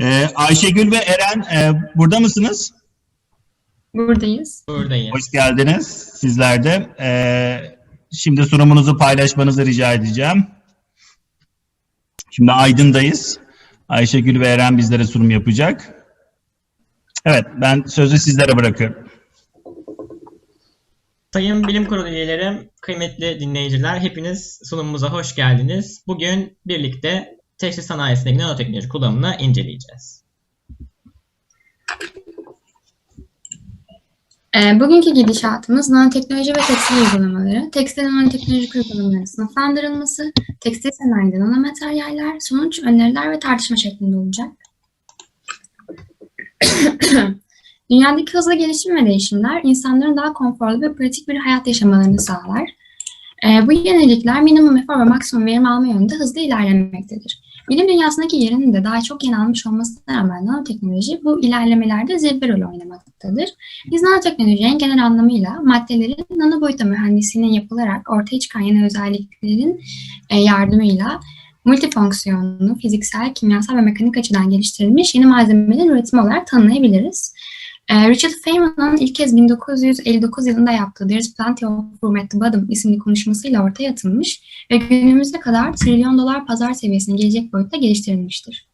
Ee, Ayşegül ve Eren e, burada mısınız? Buradayız. Buradayız. Hoş geldiniz sizler de. Ee, şimdi sunumunuzu paylaşmanızı rica edeceğim. Şimdi Aydın'dayız. Ayşegül ve Eren bizlere sunum yapacak. Evet, ben sözü sizlere bırakıyorum. Sayın Bilim Kurulu üyeleri, kıymetli dinleyiciler, hepiniz sunumumuza hoş geldiniz. Bugün birlikte tekstil sanayisindeki nanoteknoloji kullanımını inceleyeceğiz. Ee, bugünkü gidişatımız nanoteknoloji ve tekstil uygulamaları, tekstil nanoteknolojik uygulamaların sınıflandırılması, tekstil sanayide nanomateryaller, sonuç, öneriler ve tartışma şeklinde olacak. Dünyadaki hızlı gelişim ve değişimler insanların daha konforlu ve pratik bir hayat yaşamalarını sağlar. Ee, bu yenilikler minimum efor ve maksimum verim alma yönünde hızlı ilerlemektedir. Bilim dünyasındaki yerinin de daha çok yen almış olmasına rağmen nanoteknoloji bu ilerlemelerde zirve rol oynamaktadır. Biz nanoteknolojinin genel anlamıyla maddelerin nano boyutta mühendisliğinin yapılarak ortaya çıkan yeni özelliklerin e, yardımıyla multifonksiyonlu, fiziksel, kimyasal ve mekanik açıdan geliştirilmiş yeni malzemelerin üretimi olarak tanımlayabiliriz. E, Richard Feynman'ın ilk kez 1959 yılında yaptığı There's Plenty of Room at the Bottom isimli konuşmasıyla ortaya atılmış ve günümüze kadar trilyon dolar pazar seviyesine gelecek boyutta geliştirilmiştir.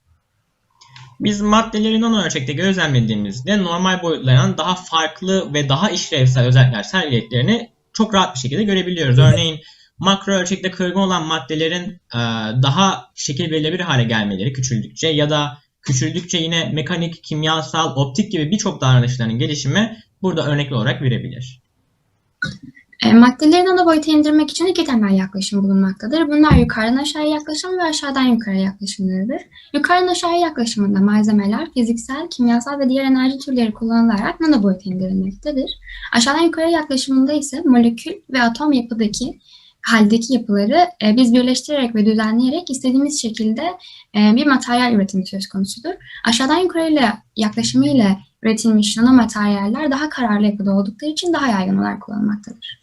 Biz maddeleri nano ölçekte gözlemlediğimizde normal boyutlardan daha farklı ve daha işlevsel özellikler sergilediklerini çok rahat bir şekilde görebiliyoruz. Örneğin makro ölçekte kırgın olan maddelerin e, daha şekil verilebilir hale gelmeleri küçüldükçe ya da küçüldükçe yine mekanik, kimyasal, optik gibi birçok davranışların gelişimi burada örnek olarak verebilir. E, maddeleri nano boyuta indirmek için iki temel yaklaşım bulunmaktadır. Bunlar yukarıdan aşağıya yaklaşım ve aşağıdan yukarıya yaklaşımlarıdır. Yukarıdan aşağıya yaklaşımında malzemeler fiziksel, kimyasal ve diğer enerji türleri kullanılarak nano boyuta indirilmektedir. Aşağıdan yukarıya yaklaşımında ise molekül ve atom yapıdaki haldeki yapıları e, biz birleştirerek ve düzenleyerek istediğimiz şekilde e, bir materyal üretimi söz konusudur. Aşağıdan yukarıyla yaklaşımıyla üretilmiş nanomateryaller daha kararlı yapıda oldukları için daha yaygın olarak kullanılmaktadır.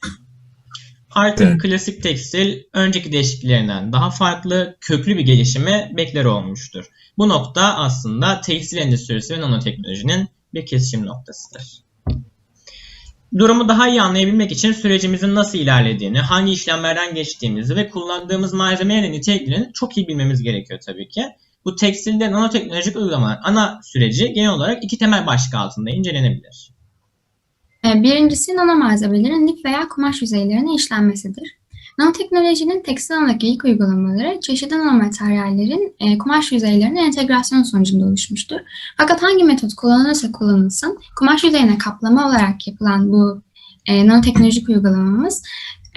Artık Evet. klasik tekstil önceki değişikliklerinden daha farklı, köklü bir gelişimi bekler olmuştur. Bu nokta aslında tekstil endüstrisi ve nanoteknolojinin bir kesişim noktasıdır. Durumu daha iyi anlayabilmek için sürecimizin nasıl ilerlediğini, hangi işlemlerden geçtiğimizi ve kullandığımız malzemelerin niteliklerini çok iyi bilmemiz gerekiyor tabii ki. Bu tekstilde nanoteknolojik uygulamalar ana süreci genel olarak iki temel başlık altında incelenebilir. E, Birincisi nano malzemelerin lif veya kumaş yüzeylerine işlenmesidir. Nanoteknolojinin tekstil alandaki ilk uygulamaları çeşitli nanomateryallerin e, kumaş yüzeylerine entegrasyon sonucunda oluşmuştur. Fakat hangi metot kullanılırsa kullanılsın, kumaş yüzeyine kaplama olarak yapılan bu e, nanoteknolojik uygulamamız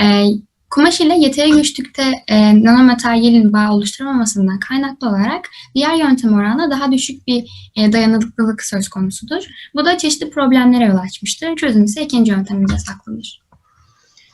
e, kumaş ile yeteri güçlükte e, nanomateryalin bağ oluşturamamasından kaynaklı olarak diğer yöntem oranla daha düşük bir e, dayanıklılık söz konusudur. Bu da çeşitli problemlere yol açmıştır. Çözüm ise ikinci yöntemimize saklıdır.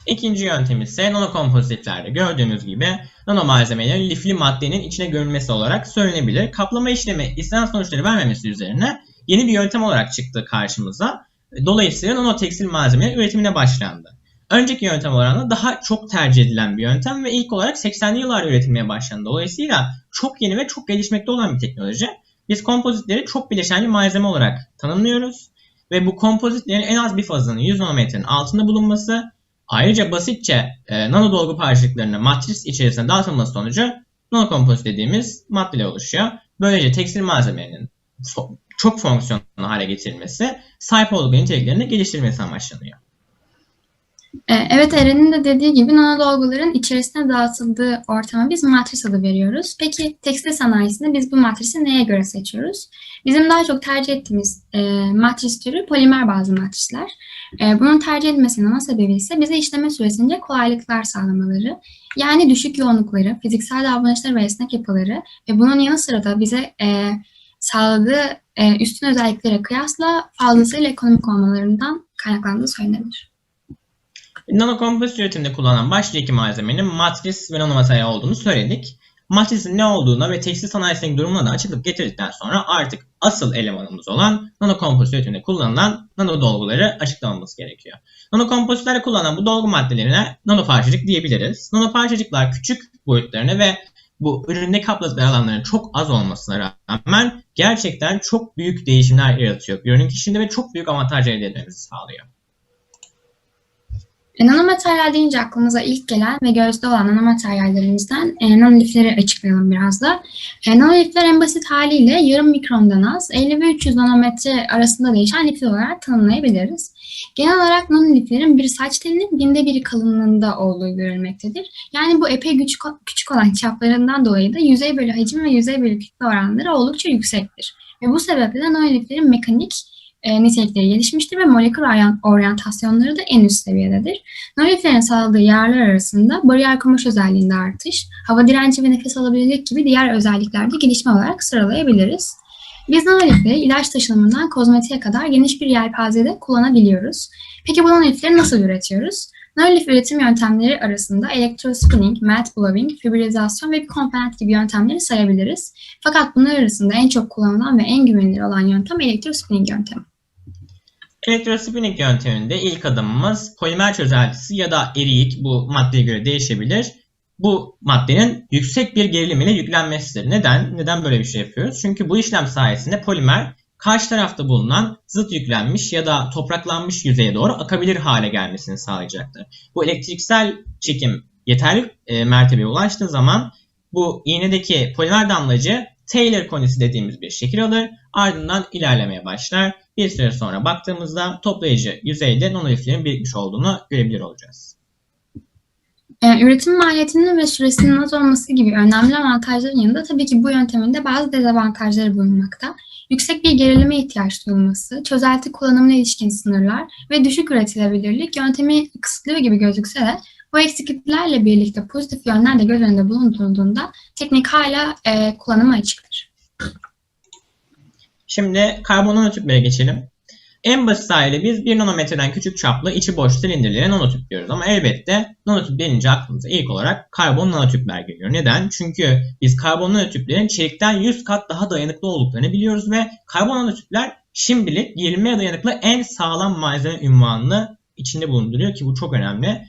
İkinci yöntem ise nanokompozitlerde gördüğümüz gibi nano malzemelerin lifli maddenin içine gömülmesi olarak söylenebilir. Kaplama işlemi istenen sonuçları vermemesi üzerine yeni bir yöntem olarak çıktı karşımıza. Dolayısıyla nano tekstil malzemelerin üretimine başlandı. Önceki yöntem oranla daha çok tercih edilen bir yöntem ve ilk olarak 80'li yıllarda üretilmeye başlandı. Dolayısıyla çok yeni ve çok gelişmekte olan bir teknoloji. Biz kompozitleri çok bileşenli malzeme olarak tanımlıyoruz. Ve bu kompozitlerin en az bir fazının 100 nanometrenin altında bulunması Ayrıca basitçe e, nano dolgu parçacıklarının matris içerisine dağıtılması sonucu nanokompozit dediğimiz maddeler oluşuyor. Böylece tekstil malzemelerinin fo- çok fonksiyonlu hale getirilmesi, sahip olduğu niteliklerini geliştirmesi amaçlanıyor. E, Evet Eren'in de dediği gibi nano dolguların içerisine dağıtıldığı ortama biz matris adı veriyoruz. Peki tekstil sanayisinde biz bu matrisi neye göre seçiyoruz? Bizim daha çok tercih ettiğimiz e, matris türü polimer bazlı matrisler. E, bunun tercih edilmesinin ana sebebi ise bize işleme süresince kolaylıklar sağlamaları. Yani düşük yoğunlukları, fiziksel davranışları ve esnek yapıları ve bunun yanı sıra da bize e, sağladığı e, üstün özelliklere kıyasla fazlasıyla ekonomik olmalarından kaynaklandığı söylenebilir. Nanokompozit üretiminde kullanılan başka iki malzemenin matris ve nanomateryal olduğunu söyledik. Matrisin ne olduğuna ve tekstil sanayisindeki durumuna da açıklık getirdikten sonra artık asıl elemanımız olan nanokompozit üretiminde kullanılan nano dolguları açıklamamız gerekiyor. Nanokompozitlerde kullanılan bu dolgu maddelerine nano parçacık diyebiliriz. Nano parçacıklar küçük boyutlarını ve bu üründe kapladıkları alanların çok az olmasına rağmen gerçekten çok büyük değişimler yaratıyor. Ürünün kişiliğinde ve çok büyük avantaj elde etmemizi sağlıyor. E, nanomateryal deyince aklımıza ilk gelen ve gözde olan nanomateryallerimizden e, nanolifleri açıklayalım biraz da. E, nanolifler en basit haliyle yarım mikrondan az, 50 ve 300 nanometre arasında değişen lifler olarak tanımlayabiliriz. Genel olarak nanoliflerin bir saç telinin binde biri kalınlığında olduğu görülmektedir. Yani bu epey küçük, küçük olan çaplarından dolayı da yüzey bölü hacim ve yüzey bölü kütle oranları oldukça yüksektir. Ve bu sebeple de nanoliflerin mekanik e, nitelikleri gelişmiştir ve molekül oryan- oryantasyonları da en üst seviyededir. Nanoliflerin sağladığı yararlar arasında bariyer kumaş özelliğinde artış, hava direnci ve nefes alabilirlik gibi diğer özelliklerde gelişme olarak sıralayabiliriz. Biz nanolifleri ilaç taşınımından kozmetiğe kadar geniş bir yelpazede kullanabiliyoruz. Peki bu nanolifleri nasıl üretiyoruz? Nanolif üretim yöntemleri arasında elektrospinning, melt blowing, fibrilizasyon ve bir komponent gibi yöntemleri sayabiliriz. Fakat bunlar arasında en çok kullanılan ve en güvenilir olan yöntem elektrospinning yöntemi. Elektrospinning yönteminde ilk adımımız polimer çözeltisi ya da eriyik bu maddeye göre değişebilir. Bu maddenin yüksek bir gerilim ile yüklenmesidir. Neden? Neden böyle bir şey yapıyoruz? Çünkü bu işlem sayesinde polimer karşı tarafta bulunan zıt yüklenmiş ya da topraklanmış yüzeye doğru akabilir hale gelmesini sağlayacaktır. Bu elektriksel çekim yeterli e, mertebeye ulaştığı zaman bu iğnedeki polimer damlacı Taylor konisi dediğimiz bir şekil alır. Ardından ilerlemeye başlar. Bir süre sonra baktığımızda toplayıcı yüzeyde nanoliflerin birikmiş olduğunu görebilir olacağız. Ee, üretim maliyetinin ve süresinin az olması gibi önemli avantajların yanında tabii ki bu yöntemin de bazı dezavantajları bulunmakta. Yüksek bir gerilime ihtiyaç duyulması, çözelti kullanımına ilişkin sınırlar ve düşük üretilebilirlik yöntemi kısıtlıyor gibi gözükse de bu eksikliklerle birlikte pozitif yönler de göz önünde bulundurulduğunda teknik hala e, kullanıma açıktır. Şimdi karbon nanotüplere geçelim. En basit haliyle biz 1 nanometreden küçük çaplı içi boş silindirlere nanotüp diyoruz. Ama elbette nanotüp denince aklımıza ilk olarak karbon nanotüpler geliyor. Neden? Çünkü biz karbon nanotüplerin çelikten 100 kat daha dayanıklı olduklarını biliyoruz ve karbon nanotüpler şimdilik gerilmeye dayanıklı en sağlam malzeme ünvanını içinde bulunduruyor ki bu çok önemli.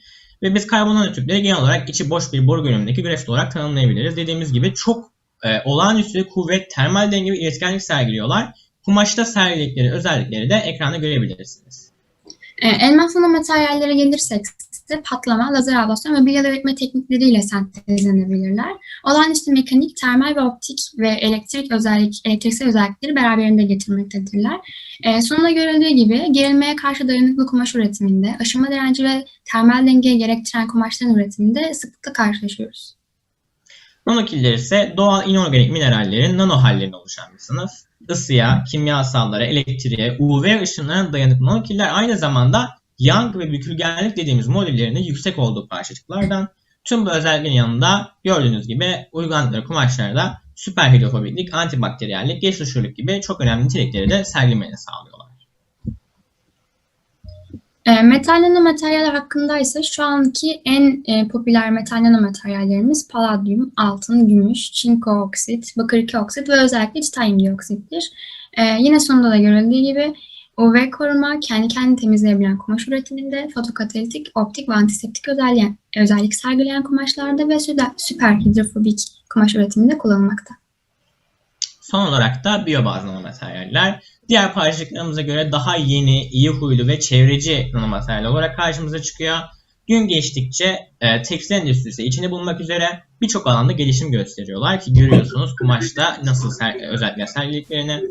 Ve biz karbon nanotüpleri genel olarak içi boş bir boru görünümündeki grafit olarak tanımlayabiliriz. Dediğimiz gibi çok e, olağanüstü kuvvet, termal denge ve iletkenlik sergiliyorlar. Kumaşta sergiledikleri özellikleri de ekranda görebilirsiniz. E, elmas nanomateryallere gelirsek ise patlama, lazer ablasyon ve bilye üretme teknikleriyle sentezlenebilirler. Olağanüstü mekanik, termal ve optik ve elektrik özellik, elektriksel özellikleri beraberinde getirmektedirler. E, sonunda görüldüğü gibi gerilmeye karşı dayanıklı kumaş üretiminde, aşınma direnci ve termal dengeyi gerektiren kumaşların üretiminde sıklıkla karşılaşıyoruz. Nanokiller ise doğal inorganik minerallerin nano hallerine oluşan bir sınıf. Isıya, kimyasallara, elektriğe, UV ışınlarına dayanıklı nanokiller aynı zamanda Young ve bükülgenlik dediğimiz moleküllerinin yüksek olduğu parçacıklardan. Tüm bu özelliklerin yanında gördüğünüz gibi uygulandıkları kumaşlarda süper hidrofobiklik, antibakteriyellik, geç dışırlık gibi çok önemli nitelikleri de sergilemeni sağlıyorlar. E, metal nanomateryaller hakkında ise şu anki en e, popüler metal nanomateryallerimiz paladyum, altın, gümüş, çinko oksit, bakır 2 oksit ve özellikle titanyum dioksittir. E, yine sonunda da görüldüğü gibi UV koruma, kendi kendini temizleyebilen kumaş üretiminde, fotokatalitik, optik ve antiseptik özelliği, özellik sergileyen kumaşlarda ve süper hidrofobik kumaş üretiminde kullanılmakta. Son olarak da biyobaz nanomateryaller. Diğer parçacıklarımıza göre daha yeni, iyi huylu ve çevreci nanomateryaller olarak karşımıza çıkıyor. Gün geçtikçe e, tekstil endüstrisi içinde bulunmak üzere birçok alanda gelişim gösteriyorlar ki görüyorsunuz kumaşta nasıl ser, özellikler sergilediklerini.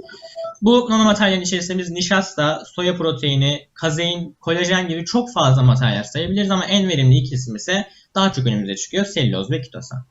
Bu nanomateryalin içerisinde biz nişasta, soya proteini, kazein, kolajen gibi çok fazla materyal sayabiliriz ama en verimli ikisi ise daha çok önümüze çıkıyor. Selüloz ve kitosan.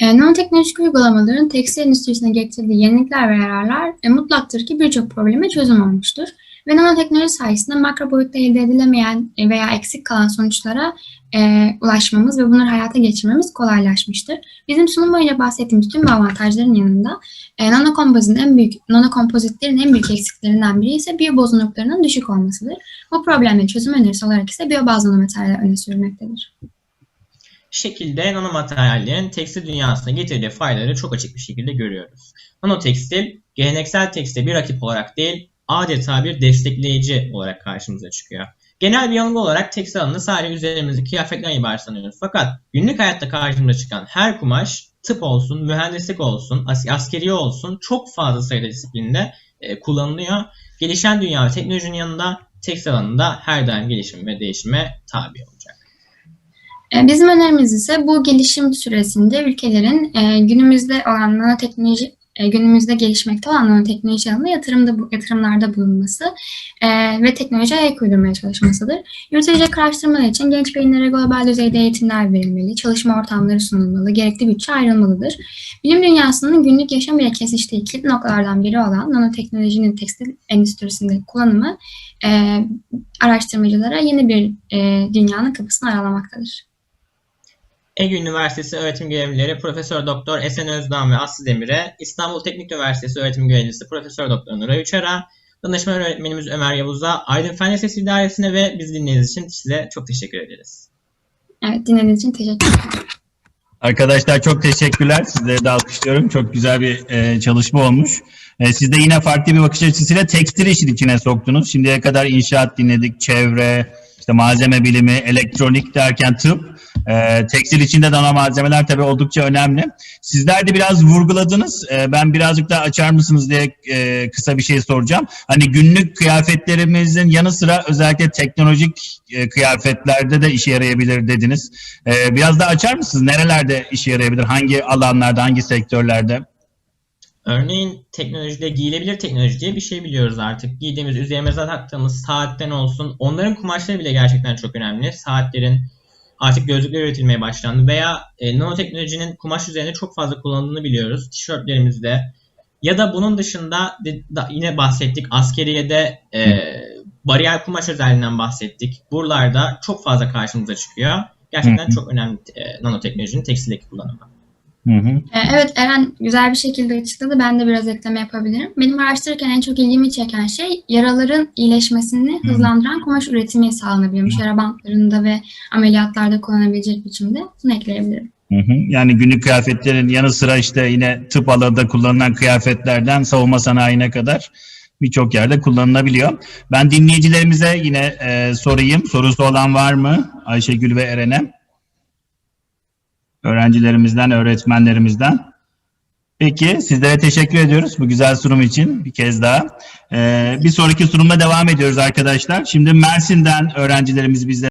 E, nanoteknolojik uygulamaların tekstil endüstrisine getirdiği yenilikler ve yararlar e, mutlaktır ki birçok probleme çözüm olmuştur. Ve nanoteknoloji sayesinde makro boyutta elde edilemeyen e, veya eksik kalan sonuçlara e, ulaşmamız ve bunları hayata geçirmemiz kolaylaşmıştır. Bizim sunum boyunca bahsettiğimiz tüm avantajların yanında e, nanokompozitlerin en büyük nanokompozitlerin en büyük eksiklerinden biri ise biyobozunluklarının düşük olmasıdır. Bu problemle çözüm önerisi olarak ise biyobaz nanomateryaller öne sürülmektedir şekilde nanomateryallerin tekstil dünyasına getirdiği faydaları çok açık bir şekilde görüyoruz. Nanotekstil geleneksel tekstile bir rakip olarak değil adeta bir destekleyici olarak karşımıza çıkıyor. Genel bir yanılgı olarak tekstil alanını sadece üzerimizdeki kıyafetlerden ibaret sanıyoruz. Fakat günlük hayatta karşımıza çıkan her kumaş tıp olsun, mühendislik olsun, as- askeri olsun çok fazla sayıda disiplinde e, kullanılıyor. Gelişen dünya ve teknolojinin yanında tekstil alanında her daim gelişim ve değişime tabi olacak. E, Bizim önerimiz ise bu gelişim süresinde ülkelerin e, günümüzde olan nanoteknoloji e, günümüzde gelişmekte olan nanoteknoloji alanında yatırımda yatırımlarda bulunması e, ve teknolojiye ayak uydurmaya çalışmasıdır. Yürütülecek araştırmalar için genç beyinlere global düzeyde eğitimler verilmeli, çalışma ortamları sunulmalı, gerekli bütçe ayrılmalıdır. Bilim dünyasının günlük yaşam ile kesiştiği kilit noktalardan biri olan nanoteknolojinin tekstil endüstrisinde kullanımı e, araştırmacılara yeni bir e, dünyanın kapısını aralamaktadır. Ege Üniversitesi öğretim görevlileri Profesör Doktor Esen Özdağ ve Aslı Demir'e, İstanbul Teknik Üniversitesi öğretim görevlisi Profesör Doktor Nuray Uçar'a, danışman öğretmenimiz Ömer Yavuz'a, Aydın Fen Lisesi İdaresi'ne ve bizi dinlediğiniz için size çok teşekkür ederiz. Evet dinlediğiniz için teşekkür ederim. Arkadaşlar çok teşekkürler. Sizleri de alkışlıyorum. Çok güzel bir e, çalışma olmuş. E, siz de yine farklı bir bakış açısıyla tekstil işin içine soktunuz. Şimdiye kadar inşaat dinledik, çevre, işte malzeme bilimi, elektronik derken tıp. E, tekstil içinde dana malzemeler tabii oldukça önemli. Sizler de biraz vurguladınız. E, ben birazcık daha açar mısınız diye e, kısa bir şey soracağım. Hani günlük kıyafetlerimizin yanı sıra özellikle teknolojik e, kıyafetlerde de işe yarayabilir dediniz. E, biraz daha açar mısınız? Nerelerde işe yarayabilir? Hangi alanlarda, hangi sektörlerde? Örneğin teknolojide giyilebilir teknoloji diye bir şey biliyoruz artık. Giydiğimiz, üzerimize taktığımız saatten olsun. Onların kumaşları bile gerçekten çok önemli. Saatlerin artık gözlükler üretilmeye başlandı. Veya e, nanoteknolojinin kumaş üzerinde çok fazla kullanıldığını biliyoruz. Tişörtlerimizde. Ya da bunun dışında da- yine bahsettik. Askeriyede e, bariyer kumaş özelliğinden bahsettik. Buralarda çok fazla karşımıza çıkıyor. Gerçekten çok önemli e, nanoteknolojinin tekstildeki kullanımı. Hı hı. Ee, Evet Eren güzel bir şekilde açıkladı. Ben de biraz ekleme yapabilirim. Benim araştırırken en çok ilgimi çeken şey yaraların iyileşmesini Hı. hızlandıran kumaş üretimi sağlanabiliyormuş. Yara bantlarında ve ameliyatlarda kullanabilecek biçimde. Bunu ekleyebilirim. Hı hı. Yani günlük kıyafetlerin yanı sıra işte yine tıp alanında kullanılan kıyafetlerden savunma sanayine kadar birçok yerde kullanılabiliyor. Ben dinleyicilerimize yine e, sorayım. Sorusu olan var mı? Ayşegül ve Eren'e. Öğrencilerimizden, öğretmenlerimizden. Peki sizlere teşekkür ediyoruz bu güzel sunum için bir kez daha. Ee, bir sonraki sunumla devam ediyoruz arkadaşlar. Şimdi Mersin'den öğrencilerimiz bizlere